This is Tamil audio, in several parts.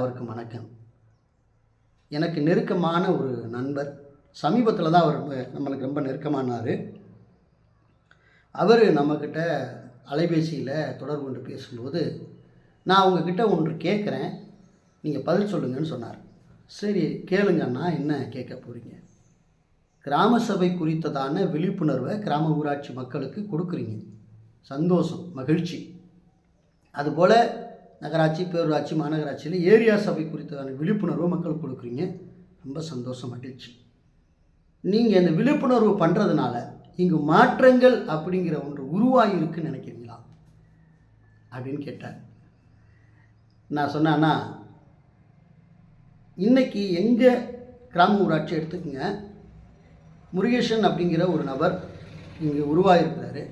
யாவருக்கும் வணக்கம். எனக்கு நெருக்கமான ஒரு நண்பர் சமீபத்தில் தான் அவர் ரொம்ப- நம்மளுக்கு ரொம்ப நெருக்கமானார். அவர் நம்மக்கிட்ட அலைபேசியில் தொடர்பு கொண்டு பேசும்போது நான் உங்ககிட்ட ஒன்று கேட்குறேன் நீங்கள் பதில் சொல்லுங்கன்னு சொன்னார். சரி கேளுங்கண்ணா என்ன கேட்க போகிறீங்க கிராம சபை குறித்ததான விழிப்புணர்வை கிராம ஊராட்சி மக்களுக்கு கொடுக்குறீங்க. சந்தோஷம் மகிழ்ச்சி. அதுபோல் நகராட்சி பேரூராட்சி மாநகராட்சியில் ஏரியா சபை குறித்ததான விழிப்புணர்வு மக்கள் கொடுக்குறீங்க. ரொம்ப சந்தோஷம் மகிழ்ச்சி நீங்கள் இந்த விழிப்புணர்வு பண்ணுறதுனால இங்கு மாற்றங்கள் அப்படிங்கிற ஒன்று உருவாகி இருக்குன்னு நினைக்கிறீங்களா? அப்படின்னு கேட்டார். நான் சொன்னேன்னா இன்றைக்கி எங்கள் கிராம ஊராட்சி எடுத்துக்கோங்க முருகேசன் அப்படிங்கிற ஒரு நபர் இங்கே உருவாகிருக்கிறாரு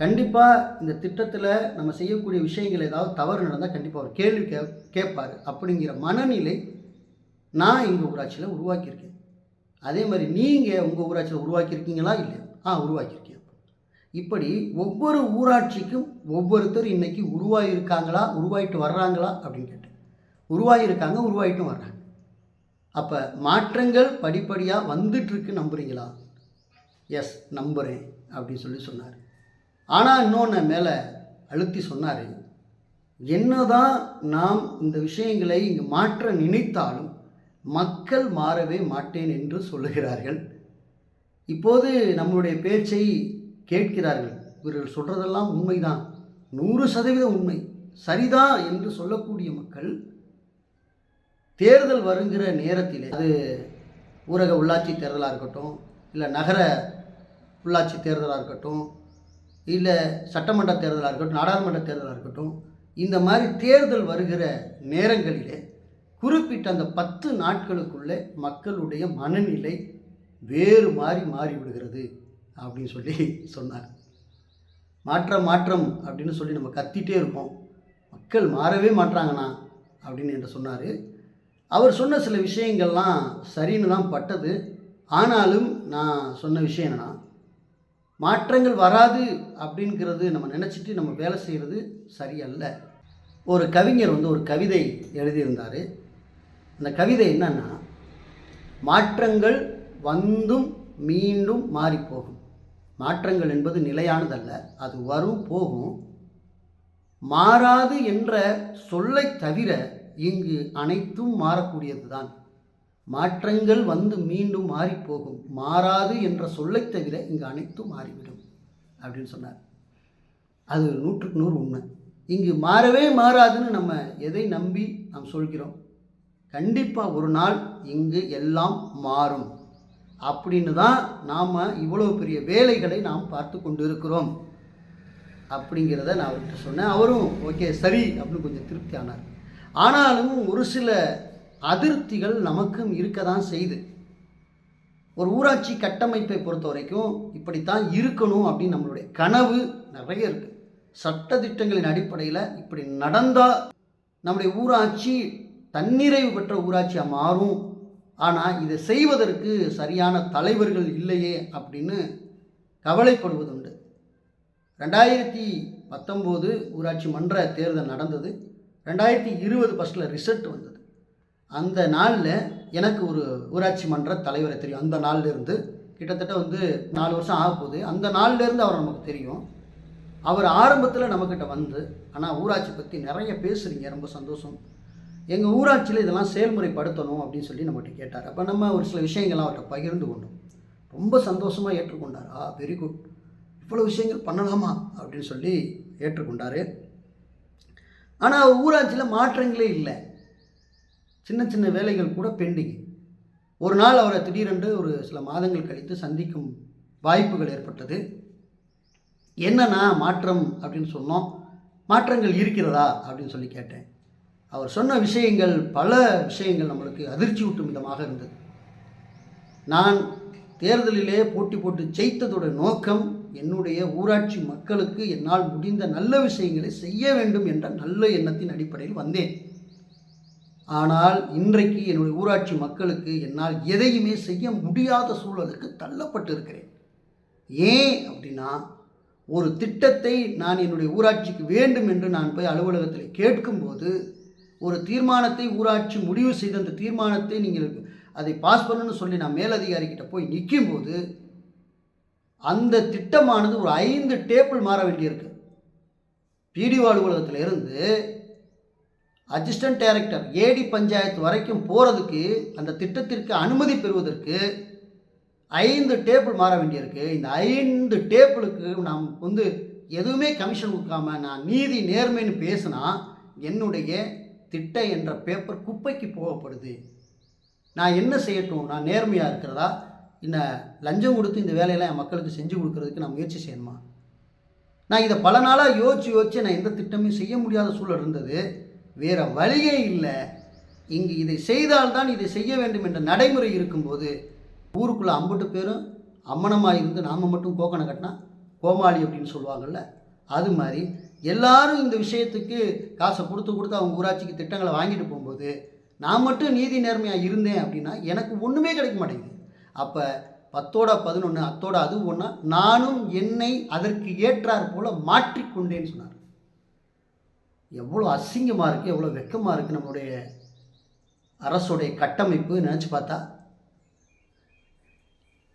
கண்டிப்பாக இந்த திட்டத்தில் நம்ம செய்யக்கூடிய விஷயங்கள் ஏதாவது தவறு நடந்தால் கண்டிப்பாக அவர் கேள்வி கே கேட்பார். அப்படிங்கிற மனநிலை நான் எங்கள் ஊராட்சியில் உருவாக்கியிருக்கேன். அதே மாதிரி நீங்கள் உங்கள் ஊராட்சியில் உருவாக்கியிருக்கீங்களா இல்லையா? ஆ உருவாக்கியிருக்கேன். இப்படி ஒவ்வொரு ஊராட்சிக்கும் ஒவ்வொருத்தர் இன்னைக்கு உருவாகியிருக்காங்களா உருவாயிட்டு வர்றாங்களா அப்படின்னு கேட்டேன். உருவாகியிருக்காங்க உருவாகிட்டும் வர்றாங்க. அப்போ மாற்றங்கள் படிப்படியாக வந்துட்டுருக்கு நம்புறீங்களா? எஸ் நம்புகிறேன் அப்படின்னு சொல்லி சொன்னார். ஆனால் இன்னொன்று மேலே அழுத்தி சொன்னார். என்னதான் நாம் இந்த விஷயங்களை இங்கு மாற்ற நினைத்தாலும் மக்கள் மாறவே மாட்டேன் என்று சொல்லுகிறார்கள். இப்போது நம்மளுடைய பேச்சை கேட்கிறார்கள். இவர்கள் சொல்கிறதெல்லாம் உண்மைதான். நூறு சதவீதம் உண்மை. சரிதான் என்று சொல்லக்கூடிய மக்கள் தேர்தல் வருங்கிற நேரத்தில் அது ஊரக உள்ளாட்சி தேர்தலாக இருக்கட்டும் இல்லை நகர உள்ளாட்சி தேர்தலாக இருக்கட்டும் இல்லை சட்டமன்ற தேர்தலாக இருக்கட்டும் நாடாளுமன்ற தேர்தலாக இருக்கட்டும் இந்த மாதிரி தேர்தல் வருகிற நேரங்களிலே குறிப்பிட்ட அந்த பத்து நாட்களுக்குள்ளே மக்களுடைய மனநிலை வேறு மாறி மாறி விடுகிறது அப்படின்னு சொல்லி சொன்னார் மாற்றம் மாற்றம் அப்படின்னு சொல்லி நம்ம கத்திட்டே இருப்போம். மக்கள் மாறவே மாட்றாங்கண்ணா அப்படின்னு என்று சொன்னார். அவர் சொன்ன சில விஷயங்கள்லாம் சரின்னு தான் பட்டது. ஆனாலும் நான் சொன்ன விஷயம் என்னென்னா மாற்றங்கள் வராது அப்படிங்கிறது நம்ம நினச்சிட்டு நம்ம வேலை செய்கிறது சரியல்ல. ஒரு கவிஞர் வந்து ஒரு கவிதை எழுதியிருந்தார். அந்த கவிதை என்னன்னா மாற்றங்கள் வந்தும் மீண்டும் மாறிப்போகும். மாற்றங்கள் என்பது நிலையானதல்ல அது வரும் போகும். மாறாது என்ற சொல்லை தவிர இங்கு அனைத்தும் மாறக்கூடியது தான் மாற்றங்கள் வந்து மீண்டும் மாறிப்போகும். மாறாது என்ற சொல்லை தவிர இங்கு அனைத்தும் மாறிவிடும் அப்படின்னு சொன்னார். அது நூற்றுக்கு நூறு உண்மை. இங்கு மாறவே மாறாதுன்னு நம்ம எதை நம்பி நாம் சொல்கிறோம்? கண்டிப்பாக ஒரு நாள் இங்கு எல்லாம் மாறும். அப்படின்னு தான் நாம் இவ்வளோ பெரிய வேலைகளை நாம் பார்த்து கொண்டு இருக்கிறோம் அப்படிங்கிறத நான் அவர்கிட்ட சொன்னேன். அவரும் ஓகே சரி அப்படின்னு கொஞ்சம் திருப்தி ஆனார். ஆனாலும் ஒரு சில அதிருப்திகள் நமக்கும் இருக்க தான் செய்யுது. ஒரு ஊராட்சி கட்டமைப்பை பொறுத்த வரைக்கும் இப்படித்தான் இருக்கணும் அப்படின்னு நம்மளுடைய கனவு நிறைய இருக்குது சட்டதிட்டங்களின் அடிப்படையில் இப்படி நடந்தால் நம்முடைய ஊராட்சி தன்னிறைவு பெற்ற ஊராட்சியாக மாறும். ஆனால் இதை செய்வதற்கு சரியான தலைவர்கள் இல்லையே அப்படின்னு கவலைப்படுவதுண்டு. ரெண்டாயிரத்தி பத்தொம்போது ஊராட்சி மன்ற தேர்தல் நடந்தது. ரெண்டாயிரத்தி இருபது ஃபஸ்ட்டில் ரிசல்ட் வந்தது. அந்த நாளில் எனக்கு ஒரு ஊராட்சி மன்ற தலைவரை தெரியும். அந்த நாள்லேருந்து கிட்டத்தட்ட வந்து நாலு வருஷம் ஆக போகுது. அந்த நாள்லேருந்து அவர் நமக்கு தெரியும். அவர் ஆரம்பத்தில் நம்மக்கிட்ட வந்து ஆனால் ஊராட்சி பற்றி நிறைய பேசுகிறீங்க ரொம்ப சந்தோஷம். எங்கள் ஊராட்சியில் இதெல்லாம் செயல்முறைப்படுத்தணும் அப்படின்னு சொல்லி நம்மகிட்ட கேட்டார். அப்போ நம்ம ஒரு சில விஷயங்கள்லாம் அவர்கிட்ட பகிர்ந்து கொண்டோம். ரொம்ப சந்தோஷமாக ஏற்றுக்கொண்டார். ஆ வெரி குட் இவ்வளோ விஷயங்கள் பண்ணலாமா? அப்படின்னு சொல்லி ஏற்றுக்கொண்டார். ஆனால் ஊராட்சியில் மாற்றங்களே இல்லை. சின்ன சின்ன வேலைகள் கூட பெண்டிங். ஒரு நாள் அவரை திடீரென்று ஒரு சில மாதங்கள் கழித்து சந்திக்கும் வாய்ப்புகள் ஏற்பட்டது. என்னன்னா மாற்றம்? அப்படின்னு சொன்னோம். மாற்றங்கள் இருக்கிறதா? அப்படின்னு சொல்லி கேட்டேன். அவர் சொன்ன விஷயங்கள் பல விஷயங்கள் நம்மளுக்கு அதிர்ச்சி ஊட்டும் விதமாக இருந்தது. நான் தேர்தலிலே போட்டி போட்டு ஜெயித்ததோட நோக்கம் என்னுடைய ஊராட்சி மக்களுக்கு என்னால் முடிந்த நல்ல விஷயங்களை செய்ய வேண்டும் என்ற நல்ல எண்ணத்தின் அடிப்படையில் வந்தேன். ஆனால் இன்றைக்கு என்னுடைய ஊராட்சி மக்களுக்கு என்னால் எதையுமே செய்ய முடியாத சூழலுக்கு தள்ளப்பட்டு இருக்கிறேன் ஏன் அப்படின்னா ஒரு திட்டத்தை நான் என்னுடைய ஊராட்சிக்கு வேண்டும் என்று நான் போய் அலுவலகத்தில் கேட்கும்போது ஒரு தீர்மானத்தை ஊராட்சி முடிவு செய்த அந்த தீர்மானத்தை நீங்கள் அதை பாஸ் பண்ணணும்னு சொல்லி நான் மேலதிகாரிக்கிட்ட போய் நிற்கும்போது அந்த திட்டமானது ஒரு ஐந்து டேபிள் மாற வேண்டியிருக்கு. பிடிஓ அலுவலகத்தில் இருந்து அசிஸ்டன்ட் டைரக்டர் ஏடி பஞ்சாயத்து வரைக்கும் போகிறதுக்கு அந்த திட்டத்திற்கு அனுமதி பெறுவதற்கு ஐந்து டேபிள் மாற வேண்டியிருக்கு. இந்த ஐந்து டேபிளுக்கு நாம் வந்து எதுவுமே கமிஷன் கொடுக்காம நான் நீதி நேர்மைன்னு பேசினா என்னுடைய திட்ட என்ற பேப்பர் குப்பைக்கு போகப்படுது. நான் என்ன செய்யட்டும்? நான் நேர்மையாக இருக்கிறதா? என்ன லஞ்சம் கொடுத்து இந்த வேலையெல்லாம் என் மக்களுக்கு செஞ்சு கொடுக்கறதுக்கு நான் முயற்சி செய்யணுமா? நான் இதை பல நாளாக யோசிச்சு யோசிச்சு நான் எந்த திட்டமும் செய்ய முடியாத சூழல் இருந்தது. வேறு வழியே இல்லை. இங்கு இதை செய்தால்தான் இதை செய்ய வேண்டும் என்ற நடைமுறை இருக்கும்போது ஊருக்குள்ளே அம்புட்டு பேரும் அம்மனமாக இருந்து நாம் மட்டும் கோக்கணை கட்டினா கோமாளி அப்படின்னு சொல்லுவாங்கள்ல அது மாதிரி எல்லாரும் இந்த விஷயத்துக்கு காசை கொடுத்து கொடுத்து அவங்க ஊராட்சிக்கு திட்டங்களை வாங்கிட்டு போகும்போது நான் மட்டும் நீதி நேர்மையாக இருந்தேன் அப்படின்னா எனக்கு ஒன்றுமே கிடைக்க மாட்டேங்குது. அப்போ பத்தோட பதினொன்று அத்தோட அது ஒன்றா நானும் என்னை அதற்கு ஏற்றாற் போல மாற்றிக்கொண்டேன்னு சொன்னார். எவ்வளோ அசிங்கமாக இருக்குது எவ்வளோ வெக்கமாக இருக்குது நம்மளுடைய அரசுடைய கட்டமைப்பு நினச்சி பார்த்தா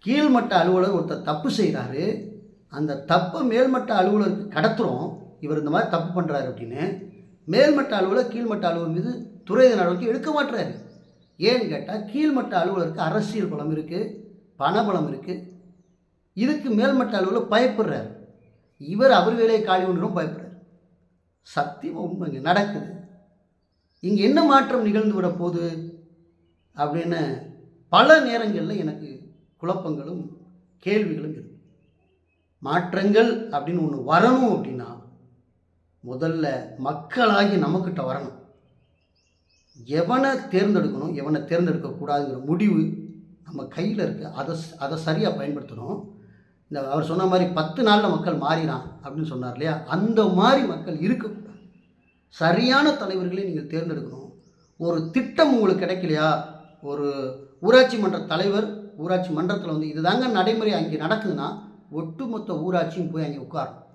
கீழ்மட்ட அலுவலர் ஒருத்தர் தப்பு செய்கிறாரு அந்த தப்பை மேல்மட்ட அலுவலருக்கு கடத்துகிறோம் இவர் இந்த மாதிரி தப்பு பண்ணுறாரு அப்படின்னு மேல்மட்ட அலுவலர் கீழ்மட்ட அலுவலர் மீது துறை நடவடிக்கை எடுக்க மாட்டுறாரு ஏன்னு கேட்டால் கீழ்மட்ட அலுவலருக்கு அரசியல் பலம் இருக்குது பணபலம் இருக்குது இதுக்கு மேல்மட்ட அலுவலர் பயப்படுறாரு. இவர் அவர் வேலையை காலி ஒன்றும் பயப்படுறாரு. சத்தியமாக உண்மைங்க நடக்குது. இங்கே என்ன மாற்றம் நிகழ்ந்து விட போகுது அப்படின்னு பல நேரங்களில் எனக்கு குழப்பங்களும் கேள்விகளும் இருக்கு. மாற்றங்கள் அப்படின்னு ஒன்று வரணும் அப்படின்னா முதல்ல மக்களாகி நம்மக்கிட்ட வரணும். எவனை தேர்ந்தெடுக்கணும் எவனை தேர்ந்தெடுக்கக்கூடாதுங்கிற முடிவு நம்ம கையில் இருக்குது அதை அதை சரியாக பயன்படுத்தணும். இந்த அவர் சொன்ன மாதிரி பத்து நாளில் மக்கள் மாறினான் அப்படின்னு சொன்னார் இல்லையா? அந்த மாதிரி மக்கள் இருக்கக்கூடாது. சரியான தலைவர்களை நீங்கள் தேர்ந்தெடுக்கணும். ஒரு திட்டம் உங்களுக்கு கிடைக்கலையா? ஒரு ஊராட்சி மன்ற தலைவர் ஊராட்சி மன்றத்தில் வந்து இதுதாங்க நடைமுறை அங்கே நடக்குதுன்னா ஒட்டுமொத்த ஊராட்சியும் போய் அங்கே உட்காரணும்.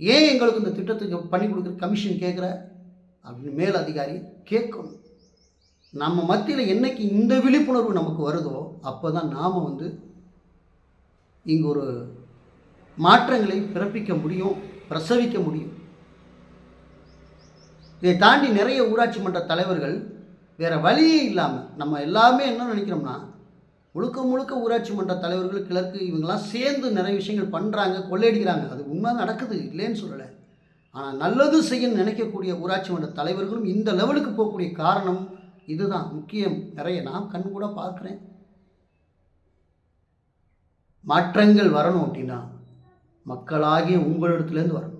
ஏன் எங்களுக்கு இந்த திட்டத்துக்கு பண்ணி கொடுக்குற கமிஷன் கேட்குற? அப்படின்னு மேல் அதிகாரி கேட்கணும். நம்ம மத்தியில் என்னைக்கு இந்த விழிப்புணர்வு நமக்கு வருதோ அப்போ தான் நாம் வந்து இங்கு ஒரு மாற்றங்களை பிறப்பிக்க முடியும் பிரசவிக்க முடியும். இதை தாண்டி நிறைய ஊராட்சி மன்ற தலைவர்கள் வேறு வழியே இல்லாமல் நம்ம எல்லாமே என்ன நினைக்கிறோம்னா முழுக்க முழுக்க ஊராட்சி மன்ற தலைவர்கள் கிழக்கு இவங்கெல்லாம் சேர்ந்து நிறைய விஷயங்கள் பண்ணுறாங்க கொள்ளையடிக்கிறாங்க. அது உண்மை நடக்குது இல்லைன்னு சொல்லலை. ஆனால் நல்லது செய்ய நினைக்கக்கூடிய ஊராட்சி மன்ற தலைவர்களும் இந்த லெவலுக்கு போகக்கூடிய காரணம் இதுதான். முக்கியம் நிறைய நான் கண் கூட பார்க்குறேன். மாற்றங்கள் வரணும் அப்படின்னா மக்களாகிய உங்களிடத்துலேருந்து வரணும்.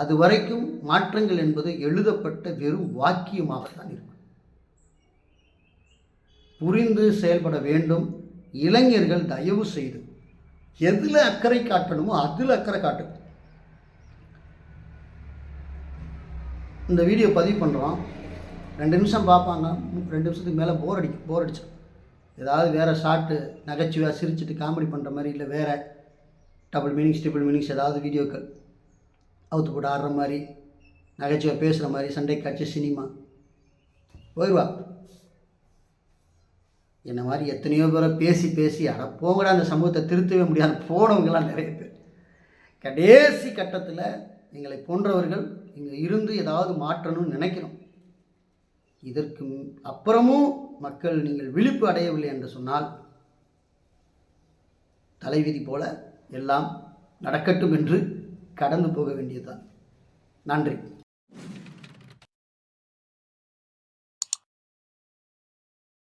அது வரைக்கும் மாற்றங்கள் என்பது எழுதப்பட்ட வெறும் வாக்கியமாகத்தான் இருக்கும். புரிந்து செயல்பட வேண்டும். இளைஞர்கள் தயவு செய்து எதில் அக்கறை காட்டணுமோ அதில் அக்கறை காட்டணும் இந்த வீடியோ பதிவு பண்ணுறோம் ரெண்டு நிமிஷம் பார்ப்பாங்க. ரெண்டு நிமிஷத்துக்கு மேலே போர் அடிக்கும் போர் அடிச்சிடும் ஏதாவது வேறு ஷார்ட்டு நகைச்சுவையாக சிரிச்சிட்டு காமெடி பண்ணுற மாதிரி இல்லை வேறு டபுள் மீனிங்ஸ் ட்ரிபிள் மீனிங்ஸ் ஏதாவது வீடியோக்கள் அவுத்து போட்டு ஆடுற மாதிரி நகைச்சுவை பேசுகிற மாதிரி சண்டை காட்சி சினிமா. போயிடுவா என்ன மாதிரி எத்தனையோ பேரை பேசி பேசி அடப்போங்கடா அந்த சமூகத்தை திருத்தவே முடியாது போனவங்களாம் நிறைய பேர். கடைசி கட்டத்தில் எங்களை போன்றவர்கள் இங்கே இருந்து ஏதாவது மாற்றணும்னு நினைக்கிறோம் இதற்கு அப்புறமும் மக்கள் நீங்கள் விழிப்பு அடையவில்லை என்று சொன்னால் தலைவிதி போல எல்லாம் நடக்கட்டும் என்று கடந்து போக வேண்டியதுதான். நன்றி.